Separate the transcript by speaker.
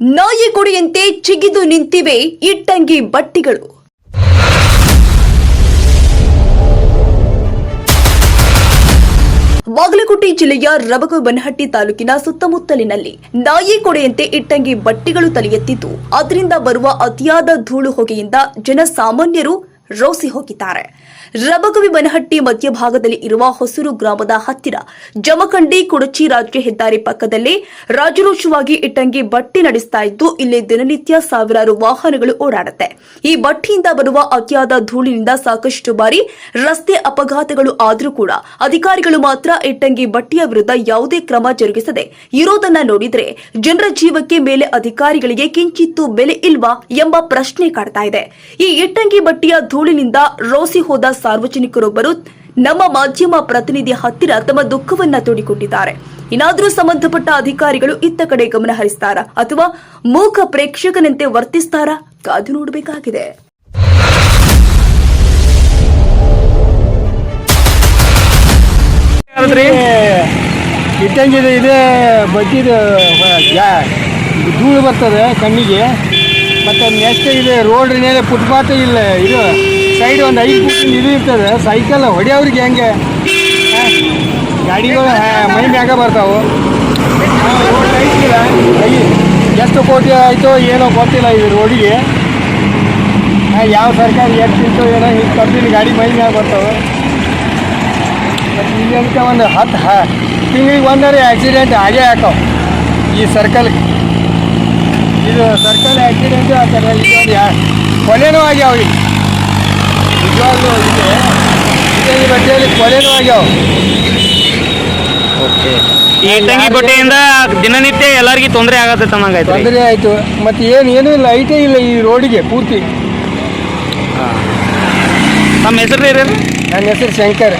Speaker 1: ನಾಯಿ ಕೊಡೆಯಂತೆ ಚಿಗಿದು ನಿಂತಿವೆ ಇಟ್ಟಂಗಿ ಬಟ್ಟಿಗಳು. ಬಾಗಲಕೋಟೆ ಜಿಲ್ಲೆಯ ರಬಗು ಬನಹಟ್ಟಿ ತಾಲೂಕಿನ ಸುತ್ತಮುತ್ತಲಿನಲ್ಲಿ ನಾಯಿ ಕೊಡೆಯಂತೆ ಇಟ್ಟಂಗಿ ಬಟ್ಟಿಗಳು ತಲೆಯೆತ್ತಿದ್ದು, ಅದರಿಂದ ಬರುವ ಅತಿಯಾದ ಧೂಳು ಹೊಗೆಯಿಂದ ಜನಸಾಮಾನ್ಯರು ರೋಸಿ ಹೋಗಿದ್ದಾರೆ. ರಬಗವಿ ಬನಹಟ್ಟಿ ಮಧ್ಯಭಾಗದಲ್ಲಿ ಇರುವ ಹೊಸೂರು ಗ್ರಾಮದ ಹತ್ತಿರ ಜಮಖಂಡಿ, ಕುಡಚಿ ರಾಜ್ಯ ಹೆದ್ದಾರಿ ಪಕ್ಕದಲ್ಲಿ ರಾಜರೋಷವಾಗಿ ಇಟ್ಟಂಗಿ ಬಟ್ಟಿ ನಡೆಸ್ತಾ ಇದ್ದು, ಇಲ್ಲಿ ದಿನನಿತ್ಯ ಸಾವಿರಾರು ವಾಹನಗಳು ಓಡಾಡುತ್ತೆ. ಈ ಬಟ್ಟಿಯಿಂದ ಬರುವ ಅತಿಯಾದ ಧೂಳಿನಿಂದ ಸಾಕಷ್ಟು ಬಾರಿ ರಸ್ತೆ ಅಪಘಾತಗಳು ಆದರೂ ಕೂಡ ಅಧಿಕಾರಿಗಳು ಮಾತ್ರ ಇಟ್ಟಂಗಿ ಬಟ್ಟಿಯ ವಿರುದ್ಧ ಯಾವುದೇ ಕ್ರಮ ಜರುಗಿಸದೆ ಇರೋದನ್ನ ನೋಡಿದ್ರೆ ಜನರ ಜೀವಕ್ಕೆ ಮೇಲೆ ಅಧಿಕಾರಿಗಳಿಗೆ ಕಿಂಚಿತ್ತು ಬೆಲೆ ಇಲ್ವಾ ಎಂಬ ಪ್ರಶ್ನೆ ಕಾಡ್ತಾ ಇದೆ. ಈ ಇಟ್ಟಂಗಿ ಬಟ್ಟಿಯ ಧೂಳಿನಿಂದ ರೋಸಿ ಹೋದ ಸಾರ್ವಜನಿಕರೊಬ್ಬರು ನಮ್ಮ ಮಾಧ್ಯಮ ಪ್ರತಿನಿಧಿ ಹತ್ತಿರ ತಮ್ಮ ದುಃಖವನ್ನ ತೋಡಿಕೊಂಡಿದ್ದಾರೆ. ಇನ್ನಾದರೂ ಸಂಬಂಧಪಟ್ಟ ಅಧಿಕಾರಿಗಳು ಇತ್ತ ಕಡೆ ಗಮನ ಹರಿಸ್ತಾರಾ ಅಥವಾ ಮೂಕ ಪ್ರೇಕ್ಷಕನಂತೆ ವರ್ತಿಸ್ತಾರಾ? ಕಾದು ನೋಡಬೇಕಾಗಿದೆ.
Speaker 2: ಇಟ್ಟಂಗಿದೆ ಇದೆ ಬಡ್ಡಿದು ಧೂಳು ಬರ್ತದೆ ಕಣ್ಣಿಗೆ. ಮತ್ತು ನೆಕ್ಸ್ಟ್ ಇದೆ ರೋಡ್ ಮೇಲೆ ಫುಟ್ಪಾತ್ ಇಲ್ಲ, ಇದು ಸೈಡ್ ಒಂದು ಐದು ಫುಟ್ ಇದು ಇರ್ತದೆ ಸೈಕಲ್ ಹೊಡೆಯೋರಿಗೆ ಹೆಂಗೆ? ಗಾಡಿಗಳು ಮೈ ಮ್ಯಾಗ ಬರ್ತಾವೆ. ಎಷ್ಟು ಕೋಟಿ ಆಯಿತೋ ಏನೋ ಗೊತ್ತಿಲ್ಲ ಇದು ರೋಡಿಗೆ ಯಾವ ಸರ್ಕಾರ ಎಷ್ಟು ಇತ್ತು ಏನೋ ಹಿಂಗೆ ಕಂಪ್ನಿ ಗಾಡಿ ಮೈ ಮ್ಯಾಗ ಬರ್ತಾವೆ. ಮತ್ತು ಇಲ್ಲಿ ಅಂತ ಒಂದು ಹತ್ತು ತಿಂಗಳಿಗೆ ಒಂದರೆ ಆಕ್ಸಿಡೆಂಟ್ ಆಗೇ ಹಾಕವು ಈ ಸರ್ಕಲ್ ಇದು ಸರ್ಕಲ್ ಆಕ್ಸಿಡೆಂಟ್ ಆ ಥರ ಇದೊಂದು ಯಾ ಕೊಲೆನೂ ಆಗ್ಯಾವ ಈಗ ನಿಜವಾಗ್ಲೂ ಇದೆ. ಇದೇ ಈ ಬಟ್ಟೆಯಲ್ಲಿ ಕೊಲೆನೂ ಆಗ್ಯಾವ
Speaker 3: ಈ ಇಟ್ಟಂಗಿ ಬಟ್ಟೆಯಿಂದ ದಿನನಿತ್ಯ ಎಲ್ಲರಿಗೂ ತೊಂದರೆ ಆಗತ್ತೆ ಅನ್ನಂಗಾಯ್ತು
Speaker 2: ತೊಂದರೆ ಆಯಿತು. ಮತ್ತು ಏನು ಏನೂ ಇಲ್ಲ ಐಟೇ ಇಲ್ಲ ಈ ರೋಡಿಗೆ ಪೂರ್ತಿ.
Speaker 3: ನಮ್ಮ ಹೆಸರು ಇರೋದು
Speaker 2: ನನ್ನ ಹೆಸರು ಶಂಕರ್.